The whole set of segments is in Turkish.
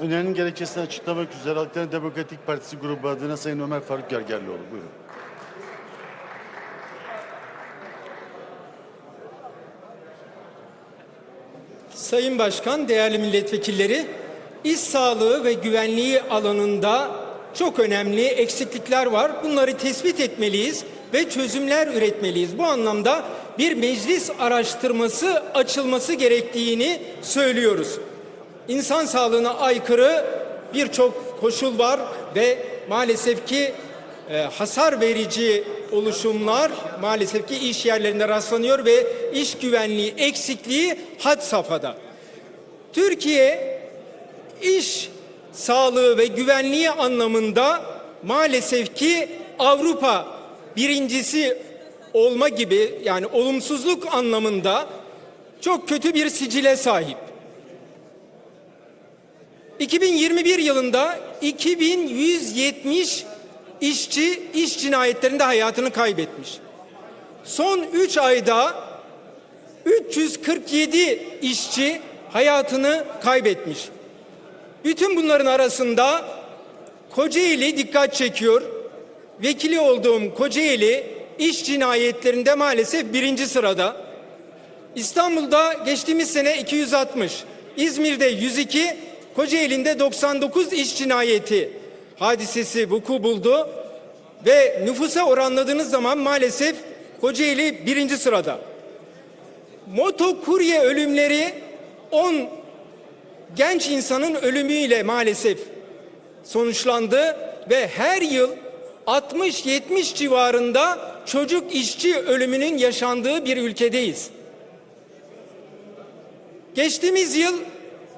Önerinin gerekçesini açıklamak üzere Halkların Demokratik Partisi grubu adına Sayın Ömer Faruk Gergerlioğlu. Buyurun. Sayın Başkan, değerli milletvekilleri, iş sağlığı ve güvenliği alanında çok önemli eksiklikler var. Bunları tespit etmeliyiz ve çözümler üretmeliyiz. Bu anlamda bir meclis araştırması açılması gerektiğini söylüyoruz. İnsan sağlığına aykırı birçok koşul var ve maalesef ki e, hasar verici oluşumlar maalesef ki iş yerlerinde rastlanıyor ve iş güvenliği eksikliği had safhada. Türkiye iş sağlığı ve güvenliği anlamında maalesef ki Avrupa birincisi olma gibi yani olumsuzluk anlamında çok kötü bir sicile sahip. 2021 yılında 2170 işçi iş cinayetlerinde hayatını kaybetmiş. Son 3 ayda 347 işçi hayatını kaybetmiş. Bütün bunların arasında Kocaeli dikkat çekiyor. Vekili olduğum Kocaeli iş cinayetlerinde maalesef birinci sırada. İstanbul'da geçtiğimiz sene 260, İzmir'de 102, Kocaeli'nde 99 iş cinayeti hadisesi vuku buldu ve nüfusa oranladığınız zaman maalesef Kocaeli birinci sırada. Motokurye ölümleri 10 genç insanın ölümüyle maalesef sonuçlandı ve her yıl 60-70 civarında çocuk işçi ölümünün yaşandığı bir ülkedeyiz. Geçtiğimiz yıl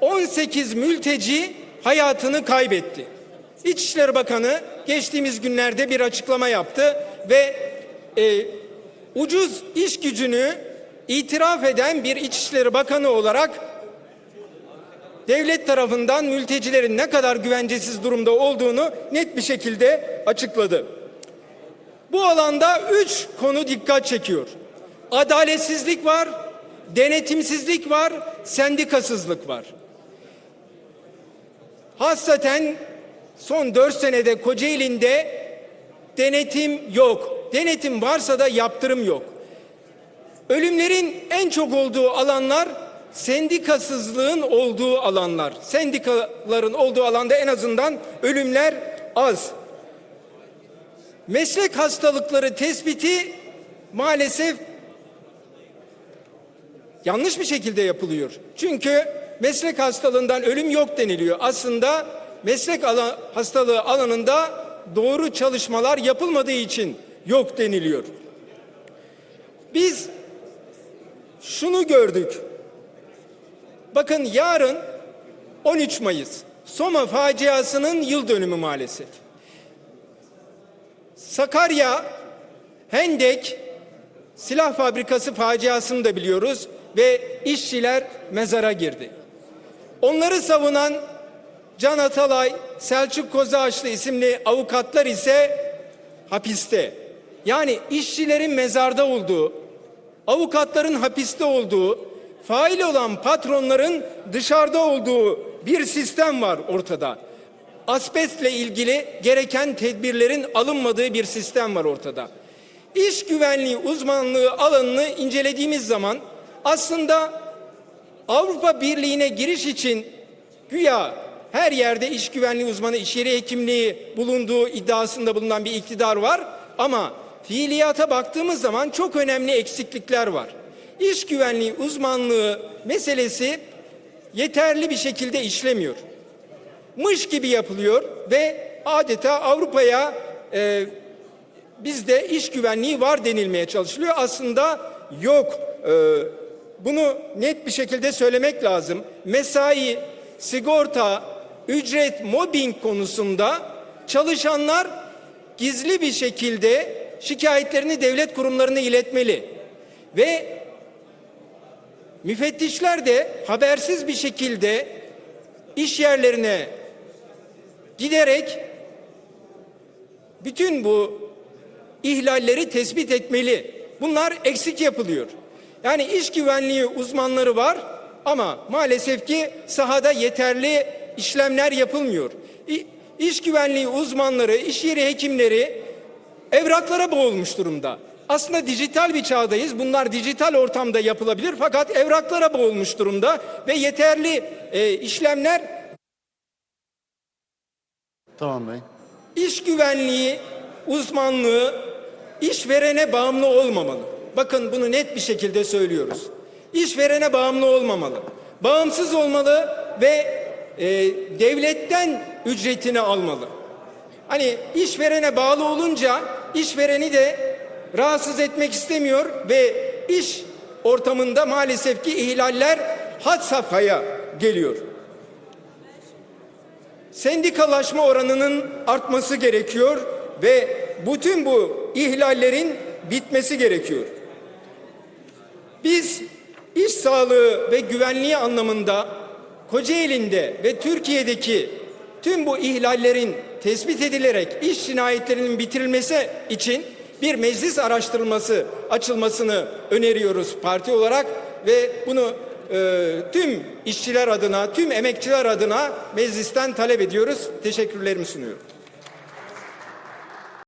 18 mülteci hayatını kaybetti. İçişleri Bakanı geçtiğimiz günlerde bir açıklama yaptı ve e, ucuz iş gücünü itiraf eden bir İçişleri Bakanı olarak devlet tarafından mültecilerin ne kadar güvencesiz durumda olduğunu net bir şekilde açıkladı. Bu alanda üç konu dikkat çekiyor. Adaletsizlik var, denetimsizlik var, sendikasızlık var. Hassaten son dört senede Kocaeli'nde denetim yok. Denetim varsa da yaptırım yok. Ölümlerin en çok olduğu alanlar sendikasızlığın olduğu alanlar. Sendikaların olduğu alanda en azından ölümler az. Meslek hastalıkları tespiti maalesef yanlış bir şekilde yapılıyor. Çünkü meslek hastalığından ölüm yok deniliyor. Aslında meslek alan, hastalığı alanında doğru çalışmalar yapılmadığı için yok deniliyor. Biz şunu gördük. Bakın yarın 13 Mayıs Soma faciasının yıl dönümü maalesef. Sakarya Hendek silah fabrikası faciasını da biliyoruz ve işçiler mezara girdi. Onları savunan Can Atalay, Selçuk Kozağaçlı isimli avukatlar ise hapiste. Yani işçilerin mezarda olduğu, avukatların hapiste olduğu, fail olan patronların dışarıda olduğu bir sistem var ortada. Asbestle ilgili gereken tedbirlerin alınmadığı bir sistem var ortada. İş güvenliği uzmanlığı alanını incelediğimiz zaman aslında Avrupa Birliği'ne giriş için güya her yerde iş güvenliği uzmanı, iş yeri hekimliği bulunduğu iddiasında bulunan bir iktidar var ama fiiliyata baktığımız zaman çok önemli eksiklikler var. İş güvenliği uzmanlığı meselesi yeterli bir şekilde işlemiyor. Mış gibi yapılıyor ve adeta Avrupa'ya e, bizde iş güvenliği var denilmeye çalışılıyor. Aslında yok. E, bunu net bir şekilde söylemek lazım. Mesai, sigorta, ücret, mobbing konusunda çalışanlar gizli bir şekilde şikayetlerini devlet kurumlarına iletmeli. Ve müfettişler de habersiz bir şekilde iş yerlerine giderek bütün bu ihlalleri tespit etmeli. Bunlar eksik yapılıyor. Yani iş güvenliği uzmanları var ama maalesef ki sahada yeterli işlemler yapılmıyor. İş güvenliği uzmanları, iş yeri hekimleri evraklara boğulmuş durumda. Aslında dijital bir çağdayız. Bunlar dijital ortamda yapılabilir fakat evraklara boğulmuş durumda ve yeterli e, işlemler Tamam Bey. İş güvenliği uzmanlığı işverene bağımlı olmamalı. Bakın bunu net bir şekilde söylüyoruz. İşverene bağımlı olmamalı. Bağımsız olmalı ve e, devletten ücretini almalı. Hani işverene bağlı olunca işvereni de rahatsız etmek istemiyor ve iş ortamında maalesef ki ihlaller had safhaya geliyor sendikalaşma oranının artması gerekiyor ve bütün bu ihlallerin bitmesi gerekiyor. Biz iş sağlığı ve güvenliği anlamında Kocaeli'nde ve Türkiye'deki tüm bu ihlallerin tespit edilerek iş cinayetlerinin bitirilmesi için bir meclis araştırılması açılmasını öneriyoruz parti olarak ve bunu e, tüm işçiler adına, tüm emekçiler adına meclisten talep ediyoruz. Teşekkürlerimi sunuyorum.